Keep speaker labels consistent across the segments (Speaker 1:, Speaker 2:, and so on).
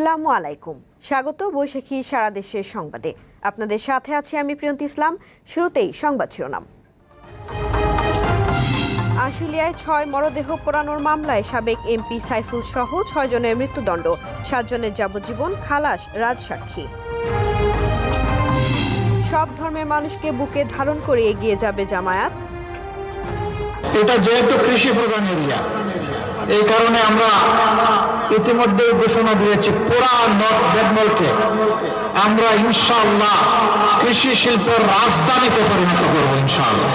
Speaker 1: আসসালামু আলাইকুম। স্বাগত বৈশাখী সারা দেশের সংবাদে। আপনাদের সাথে আছি আমি প্রিয়ন্ত ইসলাম। শুরুতেই সংবাদ শিরোনাম। আশুলিয়ায় ছয় মরদেহ পোড়ানোর মামলায় সাবেক এমপি সাইফুল সহ ছয় জনের মৃত্যুদণ্ড। সাতজনের যাবজ্জীবন খালাস, রাজসাক্ষী। সব ধর্মের মানুষকে বুকে ধারণ করে এগিয়ে যাবে জামায়াত।
Speaker 2: এটা যেহেতু কৃষি প্রধান এরিয়া। এই কারণে আমরা ইতিমধ্যে ঘোষণা দিয়েছি, পুরা নর্থ বেঙ্গলকে আমরা ইনশাআল্লাহ কৃষি শিল্পের রাজধানীতে পরিণত করব ইনশাআল্লাহ।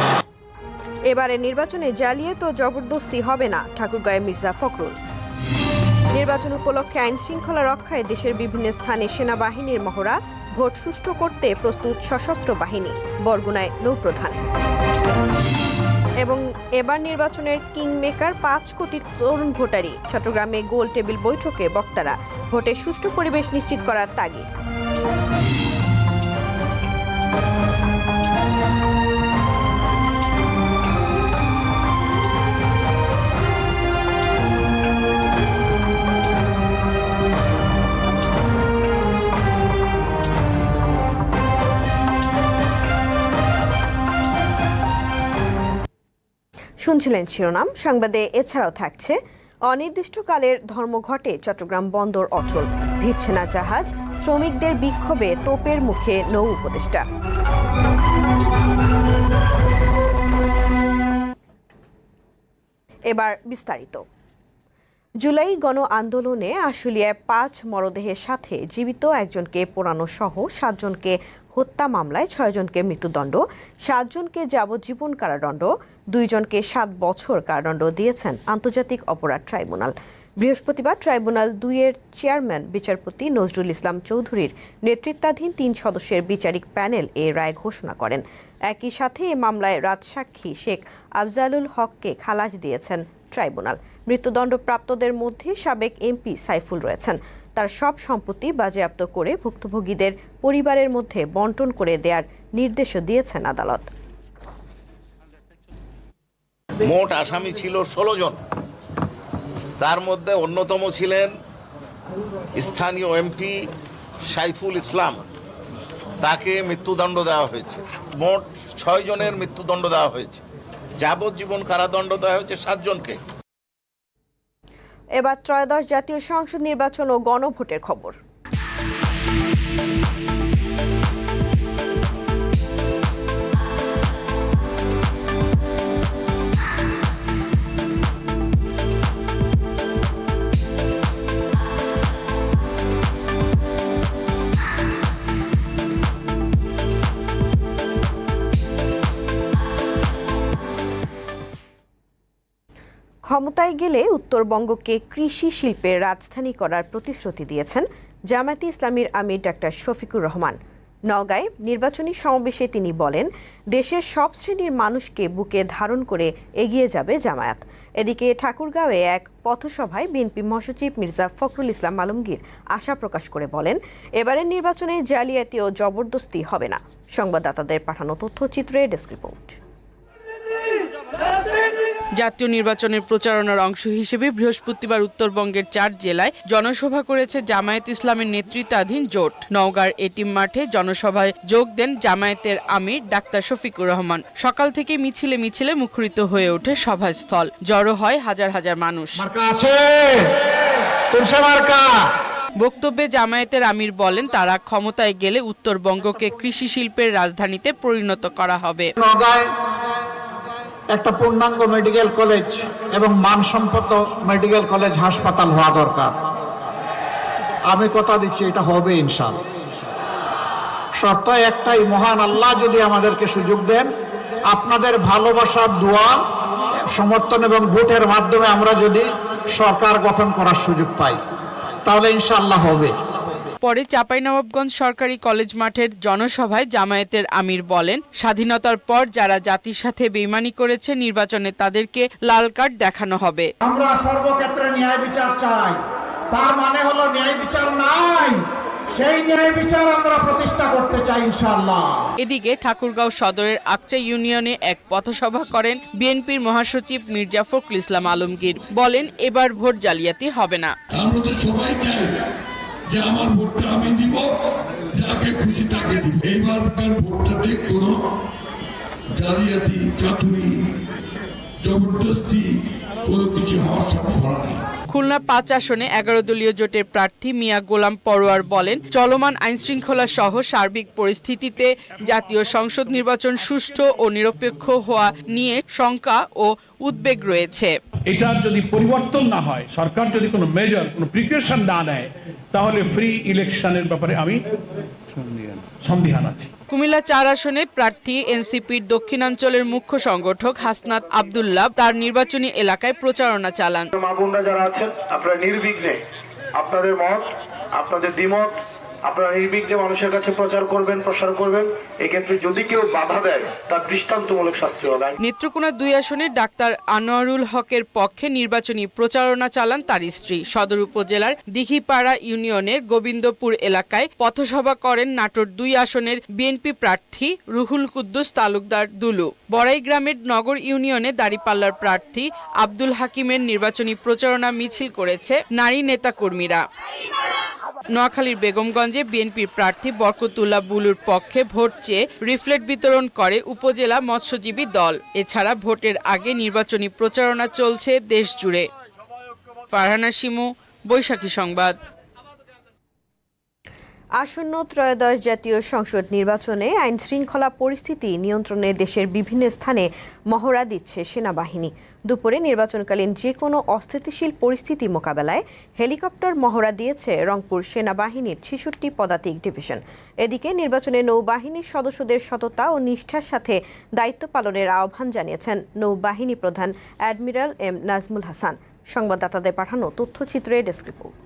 Speaker 1: এবারে নির্বাচনে জালিয়াত ও জবরদস্তি হবে না ঠাকুরগাঁয়ে মির্জা ফখরুল। নির্বাচন উপলক্ষে আইন শৃঙ্খলা রক্ষায় দেশের বিভিন্ন স্থানে সেনাবাহিনীর মহড়া, ভোট সুষ্ঠু করতে প্রস্তুত সশস্ত্র বাহিনী, বরগুনায় নৌপ্রধান। এবং এবার নির্বাচনের কিং মেকার পাঁচ কোটি তরুণ ভোটারই। চট্টগ্রামে গোল টেবিল বৈঠকে বক্তারা ভোটের সুষ্ঠু পরিবেশ নিশ্চিত করার তাগিদ। শুনছিলেন শিরোনাম, সংবাদে এছাড়াও থাকছে, অনির্দিষ্টকালের ধর্মঘটে চট্টগ্রাম বন্দর অচল ভিড়ছে না জাহাজ, শ্রমিকদের বিক্ষোভে তোপের মুখে নৌ উপদেষ্টা। এবার বিস্তারিত। জুলাই গণ আন্দোলনে আশুলিয়ায় পাঁচ মরদেহের সাথে জীবিত একজনকে পোড়ানো সহ সাতজনকে হত্যা মামলায় ছয়জনকে মৃত্যুদণ্ড সাতজনকে যাবজ্জীবন কারাদণ্ড দুইজনকে সাত বছর কারাদণ্ড দিয়েছেন আন্তর্জাতিক অপরাধ ট্রাইব্যুনাল। বৃহস্পতিবার ট্রাইব্যুনাল দুইয়ের চেয়ারম্যান, বিচারপতি নজরুল ইসলাম চৌধুরীর নেতৃত্বাধীন তিন সদস্যের বিচারিক প্যানেল এ রায় ঘোষণা করেন। একই সাথে এ মামলায় রাজসাক্ষী শেখ আফজালুল হককে খালাস দিয়েছেন ট্রাইব্যুনাল। মৃত্যুদণ্ডপ্রাপ্তদের মধ্যে সাবেক এমপি সাইফুল রয়েছেন। তার সব সম্পত্তি বাজেয়াপ্ত করে ভুক্তভোগীদের পরিবারের মধ্যে বন্টন করে দেওয়ার নির্দেশও দিয়েছেন আদালত।
Speaker 3: মোট আসামি ছিল ষোলো জন। তার মধ্যে অন্যতম ছিলেন স্থানীয় এমপি সাইফুল ইসলাম। তাকে মৃত্যুদণ্ড দেওয়া হয়েছে। মোট ছয় জনের মৃত্যুদণ্ড দেওয়া হয়েছে। যাবজ্জীবন কারাদণ্ড দেওয়া হয়েছে সাতজনকে
Speaker 1: এবার ত্রয়োদশ জাতীয় সংসদ নির্বাচন ও গণভোটের খবর। ক্ষমতায় গেলে উত্তরবঙ্গকে কৃষি শিল্পের রাজধানী করার প্রতিশ্রুতি দিয়েছেন জামায়াতে ইসলামীর আমির ডাক্তার শফিকুর রহমান। নওগাঁয় নির্বাচনী সমাবেশে তিনি বলেন, দেশের সব শ্রেণির মানুষকে বুকে ধারণ করে এগিয়ে যাবে জামায়াত। এদিকে ঠাকুরগাঁওয়ে এক পথসভায় বিএনপি মহাসচিব মির্জা ফখরুল ইসলাম আলমগীর আশা প্রকাশ করে বলেন, এবারের নির্বাচনে জালিয়াতি ও জবরদস্তি হবে না। সংবাদদাতাদের পাঠানো তথ্যচিত্রে ডেস্ক রিপোর্ট।
Speaker 4: জাতীয় নির্বাচনের প্রচারণার অংশ হিসেবে বৃহস্পতিবার উত্তরবঙ্গের চার জেলায় জনসভা করেছে জামায়াত ইসলামের নেতৃত্বাধীন জোট। নওগাঁর এটিম মাঠে জনসভায় যোগ দেন জামায়াতের আমির ডাক্তার শফিকুর রহমান। সকাল থেকে মিছিলে মিছিলে মুখরিত হয়ে ওঠে সভাস্থল। জড়ো হয় হাজার হাজার মানুষ। বক্তব্যে জামায়াতের আমির বলেন তারা ক্ষমতায় গেলে উত্তরবঙ্গকে কৃষি শিল্পের রাজধানীতে পরিণত করা হবে।
Speaker 2: নগায় একটা পূর্ণাঙ্গ মেডিকেল কলেজ এবং মানসম্পন্ন মেডিকেল কলেজ হাসপাতাল হওয়া দরকার। আমি কথা দিচ্ছি, এটা হবে ইনশাল শর্ত একটাই, মহান আল্লাহ যদি আমাদেরকে সুযোগ দেন, আপনাদের ভালোবাসার দোয়া, সমর্থন এবং ভোটের মাধ্যমে আমরা যদি সরকার গঠন করার সুযোগ পাই, তাহলে ইনশাল্লাহ হবে।
Speaker 4: পরে চাঁপাইনবাবগঞ্জ সরকারি কলেজ মাঠের জনসভায় জামায়াতের আমির বলেন স্বাধীনতার পর যারা জাতির সাথে বেইমানি করেছে নির্বাচনে তাদেরকে লাল কার্ড দেখানো হবে।
Speaker 5: আমরা সর্বক্ষেত্রে ন্যায় বিচার চাই। তার মানে হলো ন্যায় বিচার নাই। সেই ন্যায় বিচার আমরা প্রতিষ্ঠা করতে চাই ইনশাআল্লাহ।
Speaker 4: এদিকে ঠাকুরগাঁও সদরের আকচা ইউনিয়নে এক পথসভা করেন বিএনপির মহাসচিব মির্জা ফখরুল ইসলাম আলমগীর। বলেন এবার ভোট জালিয়াতি হবে না।
Speaker 6: আমরা তো সবাই চাই। যে আমার ভোটটা আমি দিব, যাকে খুশি তাকে দিব। এইবারকার ভোটটাতে কোনো? জালিয়াতি, চাতুরি, জবরদস্তি, কোনো কিছু হওয়ার সম্ভাবনা নেই।
Speaker 4: খুলনা পাঁচ আসনে এগারো দলীয় জোটের প্রার্থী মিয়া গোলাম পরোয়ার বলেন, চলমান আইনশৃঙ্খলা সহ সার্বিক পরিস্থিতিতে জাতীয় সংসদ নির্বাচন সুষ্ঠু ও নিরপেক্ষ হওয়া নিয়ে শঙ্কা ও উদ্বেগ রয়েছে।
Speaker 7: এটার যদি পরিবর্তন না হয় সরকার যদি কোনো মেজর কোনো প্রিকশন না নেয় তাহলে ফ্রি ইলেকশনের ব্যাপারে আমি সন্দিহান আছি।
Speaker 4: কুমিল্লা চার আসনে প্রার্থী এনসিপির দক্ষিণাঞ্চলের মুখ্য সংগঠক হাসনাত আবদুল্লাহ তার নির্বাচনী এলাকায় প্রচারণা চালান।
Speaker 8: মা যারা আছেন আপনারা নির্বিঘ্নে আপনাদের মত আপনাদের দ্বিমত আপনারা নির্বিঘ্নে মানুষের কাছে প্রচার করবেন, প্রসার করবেন। এক্ষেত্রে যদি কেউ বাধা দেয়, তার দৃষ্টান্তমূলক শাস্তি হবে।
Speaker 4: নেত্রকোনা দুই আসনে ডাক্তার আনোয়ারুল হকের পক্ষে নির্বাচনী প্রচারণা চালান তার স্ত্রী। সদর উপজেলার দিঘিপাড়া ইউনিয়নের গোবিন্দপুর এলাকায় পথসভা করেন নাটোর দুই আসনের বিএনপি প্রার্থী রুহুল কুদ্দুস তালুকদার দুলু। বড়াই গ্রামের নগর ইউনিয়নে দাঁড়িপাল্লার প্রার্থী আব্দুল হাকিমের নির্বাচনী প্রচারণা মিছিল করেছে নারী নেতাকর্মীরা। নোয়াখালীর বেগমগঞ্জে বিএনপির প্রার্থী বরকতুল্লাহ বুলুর পক্ষে ভোট চেয়ে রিফ্লেট বিতরণ করে উপজেলা মৎস্যজীবী দল। এছাড়া ভোটের আগে নির্বাচনী প্রচারণা চলছে দেশ জুড়ে ফারহানা শিমু, বৈশাখী সংবাদ।
Speaker 1: আসন্ন ত্রয়োদশ জাতীয় সংসদ নির্বাচনে আইন শৃঙ্খলা পরিস্থিতি নিয়ন্ত্রণে দেশের বিভিন্ন স্থানে মহড়া দিচ্ছে সেনাবাহিনী। দুপুরে নির্বাচনকালীন যে কোনো অস্থিতিশীল পরিস্থিতি মোকাবেলায় হেলিকপ্টার মহড়া দিয়েছে রংপুর সেনাবাহিনীর ছেষট্টি পদাতিক ডিভিশন। এদিকে নির্বাচনে নৌবাহিনীর সদস্যদের সততা ও নিষ্ঠার সাথে দায়িত্ব পালনের আহ্বান জানিয়েছেন নৌবাহিনী প্রধান অ্যাডমিরাল এম নাজমুল হাসান। সংবাদদাতাদের পাঠানো তথ্যচিত্রে ডেস্ক রিপোর্ট।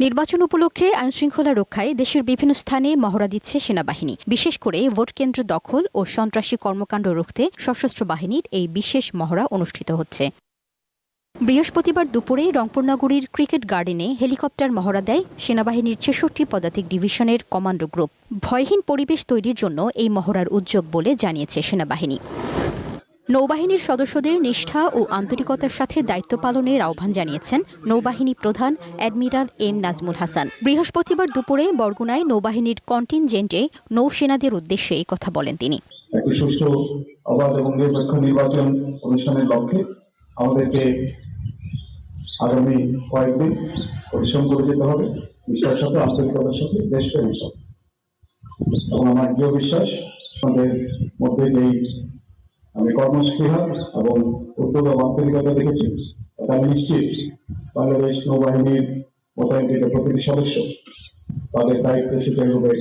Speaker 9: নির্বাচন উপলক্ষে আইনশৃঙ্খলা রক্ষায় দেশের বিভিন্ন স্থানে মহড়া দিচ্ছে সেনাবাহিনী। বিশেষ করে ভোট কেন্দ্র দখল ও সন্ত্রাসী কর্মকাণ্ড রুখতে সশস্ত্র বাহিনীর এই বিশেষ মহড়া অনুষ্ঠিত হচ্ছে। বৃহস্পতিবার দুপুরে রংপুর নগরীর ক্রিকেট গার্ডেনে হেলিকপ্টার মহড়া দেয় সেনাবাহিনীর ছেষট্টি পদাতিক ডিভিশনের কমান্ডো গ্রুপ। ভয়হীন পরিবেশ তৈরির জন্য এই মহড়ার উদ্যোগ বলে জানিয়েছে সেনাবাহিনী। নৌবাহিনীর সদস্যদের নিষ্ঠা ও আন্তরিকতার সাথে দায়িত্ব পালনের আহ্বান জানিয়েছেন নৌবাহিনী প্রধান অ্যাডমিরাল এম নাজমুল হাসান। বৃহস্পতিবার দুপুরে বরগুনায় নৌবাহিনীর কন্টিনজেন্টে নৌসেনাদের উদ্দেশ্যে এই কথা বলেন তিনি।
Speaker 10: নির্বাচন অনুষ্ঠানের লক্ষ্যে আমাদেরকে আগামী কয়েকদিন পরিশ্রম করে যেতে হবে সাথে, আন্তরিকতার সাথে সাথে এবং আমার বিশ্বাস, আমাদের মধ্যে যেই আমি কর্মস্পৃহা এবং উদ্যোগ আন্তরিকতা দেখেছি। আমি নিশ্চিত বাংলাদেশ নৌবাহিনীর মোতায়েনকৃত প্রতিটি সদস্য তাদের দায়িত্ব সুচারুরূপে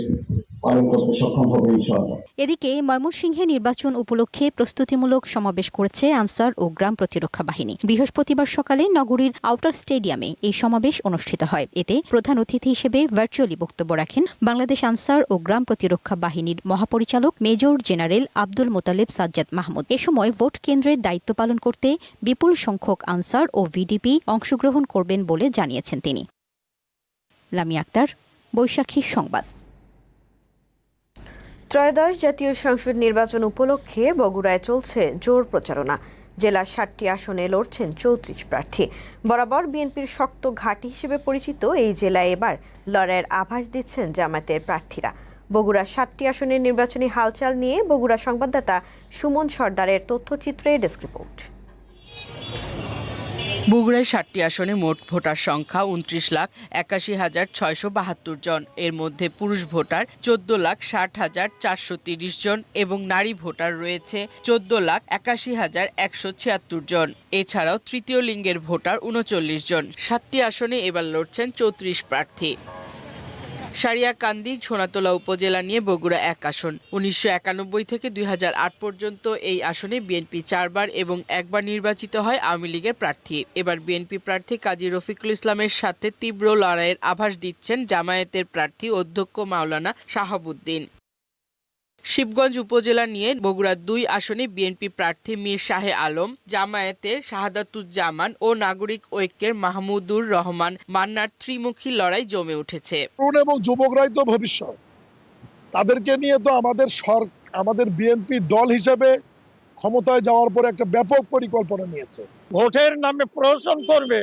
Speaker 9: এদিকে ময়মনসিংহে নির্বাচন উপলক্ষে প্রস্তুতিমূলক সমাবেশ করেছে আনসার ও গ্রাম প্রতিরক্ষা বাহিনী। বৃহস্পতিবার সকালে নগরীর আউটার স্টেডিয়ামে এই সমাবেশ অনুষ্ঠিত হয়। এতে প্রধান অতিথি হিসেবে ভার্চুয়ালি বক্তব্য রাখেন বাংলাদেশ আনসার ও গ্রাম প্রতিরক্ষা বাহিনীর মহাপরিচালক মেজর জেনারেল আব্দুল মোতালেব সাজ্জাদ মাহমুদ। এ সময় ভোট কেন্দ্রের দায়িত্ব পালন করতে বিপুল সংখ্যক আনসার ও ভিডিপি অংশগ্রহণ করবেন বলে জানিয়েছেন তিনি। লামি আক্তার, বৈশাখী সংবাদ।
Speaker 1: ত্রয়োদশ জাতীয় সংসদ নির্বাচন উপলক্ষে বগুড়ায় চলছে জোর প্রচারণা। জেলার ষাটটি আসনে লড়ছেন চৌত্রিশ প্রার্থী। বরাবর বিএনপির শক্ত ঘাঁটি হিসেবে পরিচিত এই জেলায় এবার লড়াইয়ের আভাস দিচ্ছেন জামাতের প্রার্থীরা। বগুড়া সাতটি আসনের নির্বাচনী হালচাল নিয়ে বগুড়া সংবাদদাতা সুমন সর্দারের তথ্যচিত্রে ডেস্ক রিপোর্ট।
Speaker 4: বগুড়ায় ষাটটি আসনে মোট ভোটার সংখ্যা উনত্রিশ লাখ একাশি হাজার ছয়শো বাহাত্তর জন। এর মধ্যে পুরুষ ভোটার চোদ্দ লাখ ষাট হাজার চারশো তিরিশ জন এবং নারী ভোটার রয়েছে চোদ্দ লাখ একাশি হাজার একশো ছিয়াত্তর জন। এছাড়াও তৃতীয় লিঙ্গের ভোটার উনচল্লিশ জন। সাতটি আসনে এবার লড়ছেন চৌত্রিশ প্রার্থী। সারিয়াকান্দি, ছোনাতলা উপজেলা নিয়ে বগুড়া এক আসন। উনিশশো একানব্বই থেকে দুই হাজার আট পর্যন্ত এই আসনে বিএনপি চারবার এবং একবার নির্বাচিত হয় আওয়ামী লীগের প্রার্থী। এবার বিএনপি প্রার্থী কাজী রফিকুল ইসলামের সাথে তীব্র লড়াইয়ের আভাস দিচ্ছেন জামায়াতের প্রার্থী অধ্যক্ষ মাওলানা শাহাবুদ্দিন। শিবগঞ্জ উপজেলা নিয়ে বগুড়ার দুই আসনে বিএনপি প্রার্থী মীর শাহে আলম জামায়াতের শাহাদাতুজ্জামান ও নাগরিক ঐক্যের মাহমুদুর রহমান মান্নার ত্রিমুখী লড়াই জমে উঠেছে।
Speaker 11: তরুণ এবং যুবকরাই তো ভবিষ্যৎ। তাদেরকে নিয়ে তো আমাদের সর আমাদের বিএনপি দল হিসেবে ক্ষমতায় যাওয়ার পরে একটা ব্যাপক পরিকল্পনা নিয়েছে।
Speaker 12: ভোটের নামে প্রহসন করবে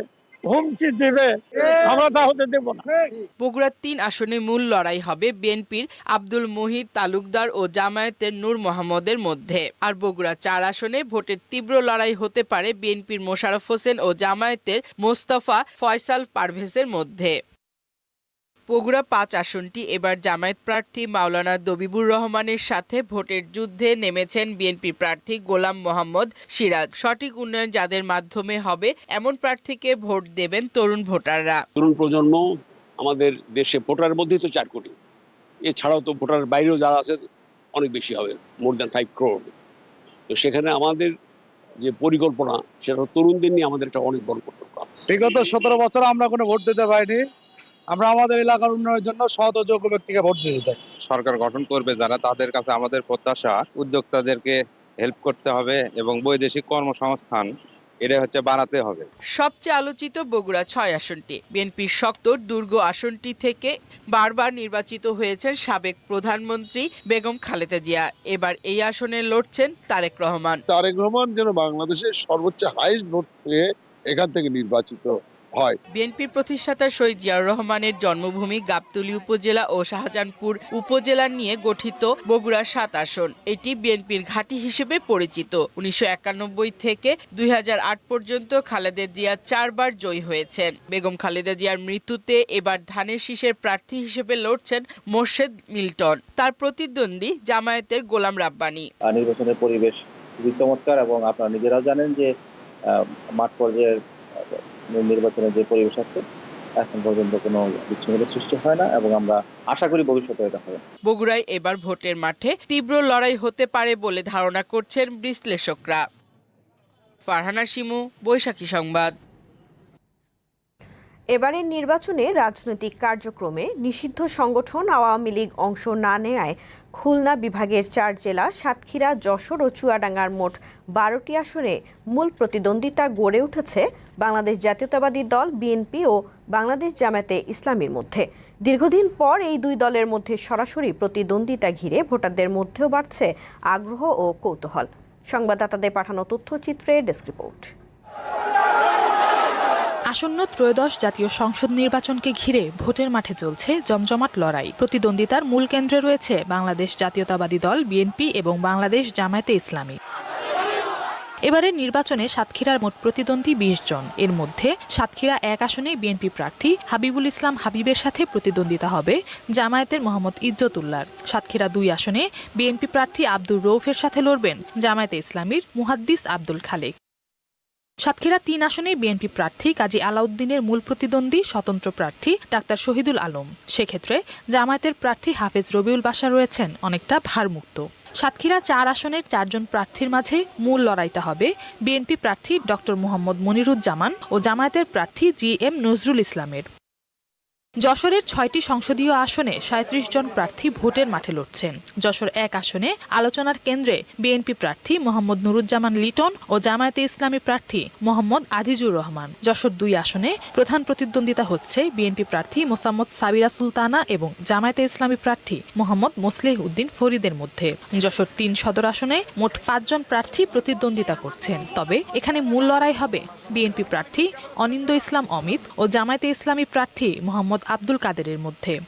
Speaker 4: বগুড়ার তিন আসনে মূল লড়াই হবে বিএনপির আব্দুল মুহিত, তালুকদার ও জামায়াতের নূর মোহাম্মদের মধ্যে। আর বগুড়া চার আসনে ভোটের তীব্র লড়াই হতে পারে বিএনপির মোশারফ হোসেন ও জামায়াতের মোস্তফা ফয়সাল পারভেজের মধ্যে। বগুড়া পাঁচ আসনটি এবার জামায়াত প্রার্থী মাওলানা দবিবুর রহমানের সাথে ভোটের যুদ্ধে নেমেছেন বিএনপি প্রার্থী গোলাম মোহাম্মদ সিরাজ। সঠিক উন্নয়ন যাদের মাধ্যমে হবে এমন প্রার্থীকে ভোট দেবেন তরুণ ভোটাররা।
Speaker 13: তরুণ প্রজন্ম আমাদের দেশে ভোটার মধ্যেই তো চার কোটি। এছাড়াও তো ভোটার বাইরেও যারা আছে অনেক বেশি হবে মোর দ্যান ফাইভ ক্রোড তো সেখানে আমাদের যে পরিকল্পনা সেটা তরুণদের নিয়ে আমাদের একটা অনেক বড় কর্তব্য আছে।
Speaker 5: বিগত সতেরো বছর আমরা কোনো ভোট দিতে পারিনি। আমরা আমাদের এলাকার উন্নয়নের জন্য সৎ ও যোগ্য ব্যক্তিকে ভোট দিতে চাই।
Speaker 14: সরকার গঠন করবে যারা তাদের কাছে আমাদের প্রত্যাশা উদ্যোক্তাদেরকে হেল্প করতে হবে এবং বৈদেশিক কর্মসংস্থান এটা হচ্ছে বাড়াতে হবে।
Speaker 4: সবচেয়ে আলোচিত বগুড়া ছয় আসনটি। বিএনপির শক্ত দুর্গ আসনটি থেকে বারবার নির্বাচিত হয়েছেন সাবেক প্রধানমন্ত্রী বেগম খালেদা জিয়া। এবার এই আসনে লড়ছেন তারেক রহমান।
Speaker 11: তারেক রহমান যেন বাংলাদেশের সর্বোচ্চ হাইস্ট ভোট পেয়ে এখান থেকে নির্বাচিত হয়।
Speaker 4: বিএনপির প্রতিষ্ঠাতা শহীদ জিয়াউর রহমানের জন্মভূমি গাবতলী উপজেলা ও শাহজাহানপুর উপজেলা নিয়ে গঠিত বগুড়া সাত আসন। এটি বিএনপির ঘাঁটি হিসেবে পরিচিত। উনিশশো একানব্বই থেকে দুই পর্যন্ত খালেদা জিয়া চারবার জয়ী হয়েছেন। বেগম খালেদা জিয়ার মৃত্যুতে এবার ধানের শীষের প্রার্থী হিসেবে লড়ছেন মোর্শেদ মিল্টন। তার প্রতিদ্বন্দ্বী জামায়াতের গোলাম রাব্বানি।
Speaker 8: নির্বাচনের পরিবেশ খুবই চমৎকার এবং আপনারা নিজেরাও জানেন যে মাঠ পর্যায়ের আহ, নির্বাচনের যে পরিবেশ আছে, এখন পর্যন্ত কোনো বিশৃঙ্খলা সৃষ্টি হয় না এবং আমরা আশা করি ভবিষ্যতে এটা হবে।
Speaker 4: বগুড়ায় এবার ভোটের মাঠে তীব্র লড়াই হতে পারে বলে ধারণা করছেন বিশ্লেষকরা। ফারহানা শিমু, বৈশাখী সংবাদ।
Speaker 1: এবারের নির্বাচনে রাজনৈতিক কার্যক্রমে নিষিদ্ধ সংগঠন আওয়ামী লীগ অংশ না নেয় খুলনা বিভাগের চার জেলা, সাতক্ষীরা, যশোর ও চুয়াডাঙ্গার মোট বারোটি আসনে মূল প্রতিদ্বন্দ্বিতা গড়ে উঠেছে বাংলাদেশ জাতীয়তাবাদী দল, বিএনপি ও বাংলাদেশ জামায়াতে ইসলামীর মধ্যে। দীর্ঘদিন পর এই দুই দলের মধ্যে সরাসরি প্রতিদ্বন্দ্বিতা ঘিরে ভোটারদের মধ্যেও বাড়ছে আগ্রহ ও কৌতূহল। সংবাদদাতাদের পাঠানো তথ্যচিত্রে ডেস্ক রিপোর্ট।
Speaker 15: আসন্ন ত্রয়োদশ জাতীয় সংসদ নির্বাচনকে ঘিরে ভোটের মাঠে চলছে জমজমাট লড়াই। প্রতিদ্বন্দ্বিতার মূল কেন্দ্রে রয়েছে বাংলাদেশ জাতীয়তাবাদী দল, বিএনপি এবং বাংলাদেশ জামায়াতে ইসলামী। এবারের নির্বাচনে সাতক্ষীরার মোট প্রতিদ্বন্দ্বী বিশ জন। এর মধ্যে সাতক্ষীরা এক আসনে বিএনপি প্রার্থী হাবিবুল ইসলাম হাবিবের সাথে প্রতিদ্বন্দ্বিতা হবে জামায়াতের মোহাম্মদ ইজ্জতুল্লার সাতক্ষীরা দুই আসনে বিএনপি প্রার্থী আব্দুর রৌফের সাথে লড়বেন জামায়াতে ইসলামীর মুহাদ্দিস আব্দুল খালেক। সাতক্ষীরা তিন আসনে বিএনপি প্রার্থী কাজী আলাউদ্দিনের মূল প্রতিদ্বন্দ্বী স্বতন্ত্র প্রার্থী ডাক্তার শহীদুল আলম। সেক্ষেত্রে জামায়াতের প্রার্থী হাফেজ রবিউল বাসা রয়েছেন অনেকটা ভারমুক্ত। সাতক্ষীরা চার আসনের চারজন প্রার্থীর মাঝে মূল লড়াইটা হবে বিএনপি প্রার্থী ডক্টর মোহাম্মদ মনিরুজ্জামান ও জামায়াতের প্রার্থী জি এম নজরুল ইসলামের। যশোরের ছয়টি সংসদীয় আসনে সাঁত্রিশ জন প্রার্থী ভোটের মাঠে লড়ছেন। যশোর এক আসনে আলোচনার কেন্দ্রে বিএনপি প্রার্থী মোহাম্মদ নুরুজ্জামান লিটন ও জামায়াতে ইসলামী প্রার্থী মোহাম্মদ আজিজুর রহমান। যশোর দুই আসনে প্রধান প্রতিদ্বন্দ্বিতা হচ্ছে বিএনপি প্রার্থী মোসাম্মদ সাবিরা সুলতানা এবং জামায়াতে ইসলামী প্রার্থী মোহাম্মদ মোসলেহ উদ্দিন ফরিদের মধ্যে। যশোর তিন সদর আসনে মোট পাঁচজন প্রার্থী প্রতিদ্বন্দ্বিতা করছেন। তবে এখানে মূল লড়াই হবে বিএনপি প্রার্থী অনিন্দ ইসলাম অমিত ও জামায়াতে ইসলামী প্রার্থী মোহাম্মদ আব্দুল কাদেরের মধ্যে।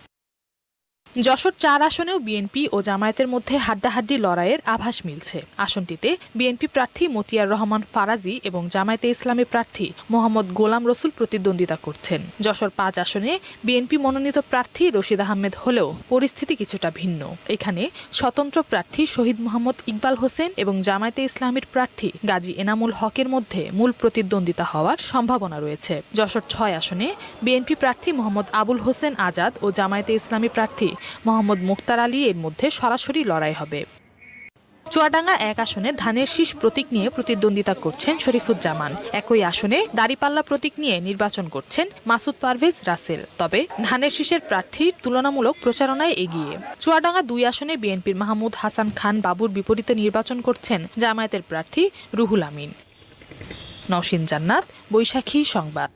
Speaker 15: যশোর চার আসনেও বিএনপি ও জামায়াতের মধ্যে হাড্ডাহাড্ডি লড়াইয়ের আভাস মিলছে। আসনটিতে বিএনপি প্রার্থী মতিয়ার রহমান ফারাজি এবং জামায়াতে ইসলামী প্রার্থী মোহাম্মদ গোলাম রসুল প্রতিদ্বন্দ্বিতা করছেন। যশোর পাঁচ আসনে বিএনপি মনোনীত প্রার্থী রশিদ আহমেদ হলেও পরিস্থিতি কিছুটা ভিন্ন। এখানে স্বতন্ত্র প্রার্থী শহীদ মোহাম্মদ ইকবাল হোসেন এবং জামায়াতে ইসলামীর প্রার্থী গাজী এনামুল হকের মধ্যে মূল প্রতিদ্বন্দ্বিতা হওয়ার সম্ভাবনা রয়েছে। যশোর ছয় আসনে বিএনপি প্রার্থী মোহাম্মদ আবুল হোসেন আজাদ ও জামায়াতে ইসলামী প্রার্থী মোহাম্মদ মুক্তার আলী এর মধ্যে সরাসরি লড়াই হবে। চুয়াডাঙ্গা এক আসনে ধানের শীষ প্রতীক নিয়ে প্রতিদ্বন্দ্বিতা করছেন শরীফুজ্জামান। একই আসনে দাড়িপাল্লা প্রতীক নিয়ে নির্বাচন করছেন মাসুদ পারভেজ রাসেল। তবে ধানের শীষের প্রার্থীর তুলনামূলক প্রচারণায় এগিয়ে। চুয়াডাঙ্গা দুই আসনে বিএনপির মাহমুদ হাসান খান বাবুর বিপরীতে নির্বাচন করছেন জামায়াতের প্রার্থী রুহুল আমিন। নওশিন জান্নাত, বৈশাখী সংবাদ।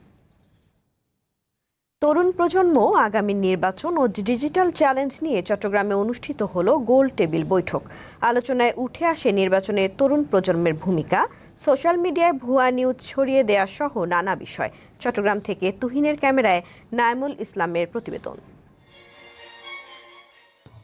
Speaker 1: তরুণ প্রজন্ম, আগামী নির্বাচন ও ডিজিটাল চ্যালেঞ্জ নিয়ে চট্টগ্রামে অনুষ্ঠিত হলো গোল টেবিল বৈঠক। আলোচনায় উঠে আসে নির্বাচনে তরুণ প্রজন্মের ভূমিকা। সোশ্যাল মিডিয়ায় ভুয়া নিউজ ছড়িয়ে দেওয়া সহ নানা বিষয়। চট্টগ্রাম থেকে তুহিনের ক্যামেরায় নাইমুল ইসলামের প্রতিবেদন।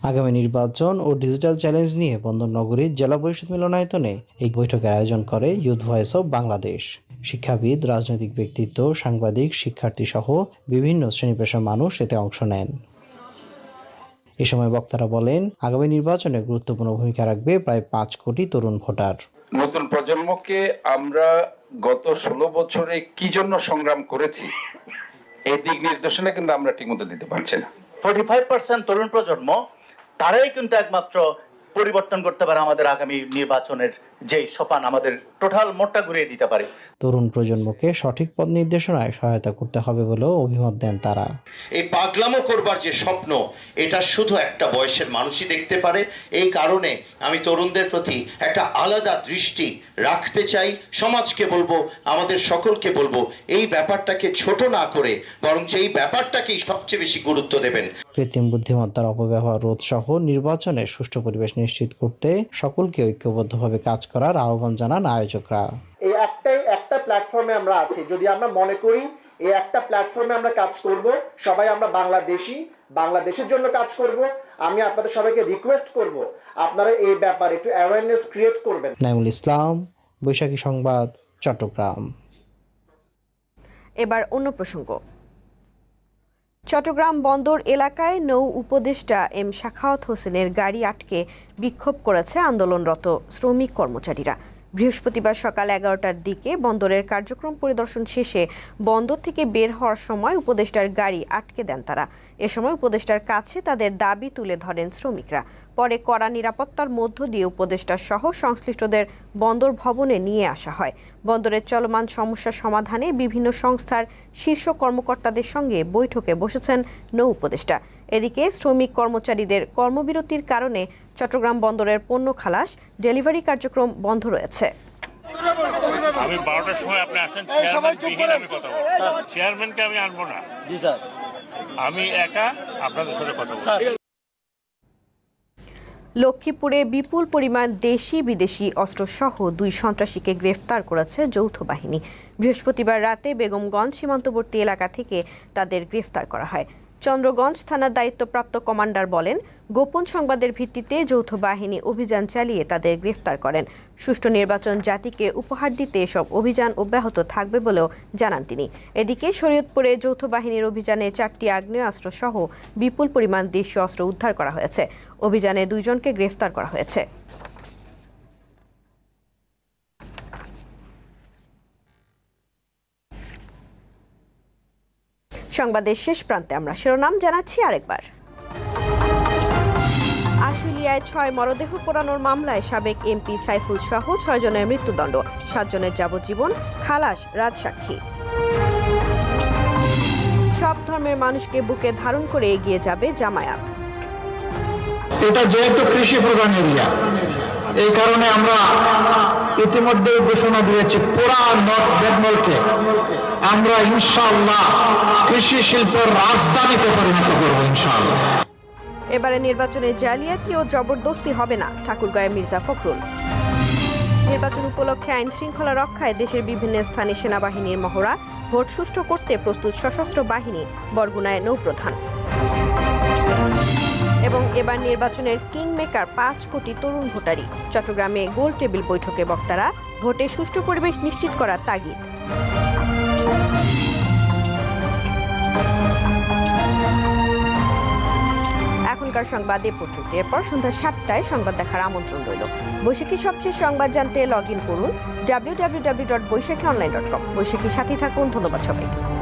Speaker 16: আগামী নির্বাচন ও ডিজিটাল চ্যালেঞ্জ নিয়ে বন্দরনগরীর জেলা পরিষদ মিলনায়তনে এই বৈঠকের আয়োজন করে ইউথ ভয়েস অব বাংলাদেশ। শিক্ষাবিদ রাজনৈতিক ব্যক্তিত্ব সাংবাদিক শিক্ষার্থী সহ বিভিন্ন শ্রেণি পেশার মানুষ এতে অংশ নেন। এ সময় বক্তারা বলেন আগামী নির্বাচনে গুরুত্বপূর্ণ ভূমিকা রাখবে প্রায় পাঁচ কোটি তরুণ ভোটার।
Speaker 17: নতুন প্রজন্মকে আমরা গত ষোলো বছরে কি জন্য সংগ্রাম করেছি এই দিক নির্দেশনা কিন্তু আমরা ঠিকমতো দিতে পারছি না।
Speaker 18: ফোর্টি ফাইভ পার্সেন্ট তরুণ প্রজন্ম তারাই কিন্তু একমাত্র পরিবর্তন করতে পারে আমাদের আগামী নির্বাচনের যেই সোপান আমাদের টোটাল মোটটা ঘুরিয়ে দিতে পারে।
Speaker 16: তরুণ প্রজন্মকে সঠিক পথ নির্দেশনায় সহায়তা করতে হবে বলেও অভিমত দেন তারা।
Speaker 19: এই পাগলামো করবার যে স্বপ্ন এটা শুধু একটা বয়সের মানুষই দেখতে পারে। এই কারণে আমি তরুণদের প্রতি একটা আলাদা দৃষ্টি রাখতে চাই। সমাজকে বলব আমাদের সকলকে বলব এই ব্যাপারটাকে ছোট না করে বরং এই ব্যাপারটাকেই সবচেয়ে বেশি গুরুত্ব দেবেন।
Speaker 16: কৃত্রিম বুদ্ধিমত্তার অপব্যবহার রোধ সহ নির্বাচনে সুষ্ঠু পরিবেশ নিশ্চিত করতে সকলকে ঐক্যবদ্ধভাবে কাজ করার আহ্বান জানান আয়োজকরা।
Speaker 20: এই একটাই একটা প্ল্যাটফর্মে আমরা আছি। যদি আমরা মনে করি এই একটা প্ল্যাটফর্মে আমরা কাজ করব সবাই আমরা বাংলাদেশি বাংলাদেশের জন্য কাজ করব আমি আপনাদের সবাইকে রিকোয়েস্ট করব আপনারা এই ব্যাপারে একটু অ্যাওয়ারনেস ক্রিয়েট করবেন।
Speaker 16: নাইমুল ইসলাম বৈশাখী সংবাদ চট্টগ্রাম।
Speaker 1: এবার অন্য প্রসঙ্গ। চট্টগ্রাম বন্দর এলাকায় নৌ উপদেষ্টা এম শাখাওয়াত হোসেনের গাড়ি আটকে বিক্ষোভ করেছে আন্দোলনরত শ্রমিক কর্মচারীরা। বৃহস্পতিবার সকাল এগারোটার দিকে বন্দরের কার্যক্রম পরিদর্শন শেষে বন্দর থেকে বের হওয়ার সময় উপদেষ্টার গাড়ি আটকে দেন তারা। এ সময় উপদেষ্টার কাছে তাদের দাবি তুলে ধরেন শ্রমিকরা। পরে কড়া নিরাপত্তার মধ্য দিয়ে উপদেষ্টা সহ সংশ্লিষ্টদের বন্দর ভবনে নিয়ে আসা হয়। বন্দরের চলমান সমস্যা সমাধানে বিভিন্ন সংস্থার শীর্ষ কর্মকর্তাদের সঙ্গে বৈঠকে বসেছেন নৌ উপদেষ্টা। এদিকে শ্রমিক কর্মচারীদের কর্মবিরতির কারণে চট্টগ্রাম বন্দরের পণ্য খালাস ডেলিভারি কার্যক্রম বন্ধ রয়েছে।
Speaker 21: আমি বারোটার সময় আপনি আসেন চেয়ারম্যানকে আমি আনব না। জি স্যার। আমি একা আপনাদের সাথে কথা বলব।
Speaker 1: লক্ষ্মীপুরে বিপুল পরিমাণ দেশি বিদেশি অস্ত্রসহ দুই সন্ত্রাসীকে গ্রেফতার করেছে যৌথ বাহিনী। বৃহস্পতিবার রাতে বেগমগঞ্জ সীমান্তবর্তী এলাকা থেকে তাদের গ্রেফতার করা হয়। চন্দ্রগঞ্জ থানার দায়িত্বপ্রাপ্ত কমান্ডার বলেন, গোপন সংবাদের ভিত্তিতে যৌথ বাহিনী অভিযান চালিয়ে তাদের গ্রেফতার করেন। সুষ্ঠু নির্বাচন জাতিকে উপহার দিতে এসব অভিযান অব্যাহত থাকবে বলেও জানান তিনি। এদিকে শরীয়তপুরে যৌথ বাহিনীর অভিযানে চারটি আগ্নেয়াস্ত্র সহ বিপুল পরিমাণ দেশীয় অস্ত্র উদ্ধার করা হয়েছে। অভিযানে দুইজনকে গ্রেফতার করা হয়েছে। সংবাদের শেষ প্রান্তে আমরা শিরোনাম জানাচ্ছি আরেকবার। আশুলিয়ায় ছয় মরদেহ পোড়ানোর মামলায় সাবেক এমপি সাইফুল সহ ছয় জনের মৃত্যুদণ্ড সাতজনের যাবজ্জীবন, খালাস, রাজসাক্ষী। সব ধর্মের মানুষকে বুকে ধারণ করে এগিয়ে যাবে জামায়াত।
Speaker 2: এটা যেহেতু কৃষি প্রধান এরিয়া এই কারণে আমরা ইতিমধ্যে ঘোষণা দিয়েছি পুরা নর্থ বেঙ্গলকে আমরা ইনশাআল্লাহ কৃষি শিল্পের রাজধানীতে পরিণত করব ইনশাআল্লাহ।
Speaker 1: এবারে নির্বাচনে জালিয়াতি ও জবরদস্তি হবে না ঠাকুরগাঁয়ে মির্জা ফখরুল। নির্বাচন উপলক্ষে আইন শৃঙ্খলা রক্ষায় দেশের বিভিন্ন স্থানে সেনাবাহিনীর মহড়া, ভোট সুষ্ঠু করতে প্রস্তুত সশস্ত্র বাহিনী, বরগুনায় নৌপ্রধান। এবং এবার নির্বাচনের কিং মেকার পাঁচ কোটি তরুণ ভোটারই। চট্টগ্রামে গোল টেবিল বৈঠকে বক্তারা ভোটে সুষ্ঠু পরিবেশ নিশ্চিত করার তাগিদ। এখনকার সংবাদ এ পর্যন্ত এরপর সন্ধ্যা সাতটায় সংবাদ দেখার আমন্ত্রণ রইল। বৈশাখী সবচেয়ে সংবাদ জানতে লগ ইন করুন। W W W dot Baishakhi online dot com বৈশাখীর সাথে থাকুন। ধন্যবাদ সবাইকে।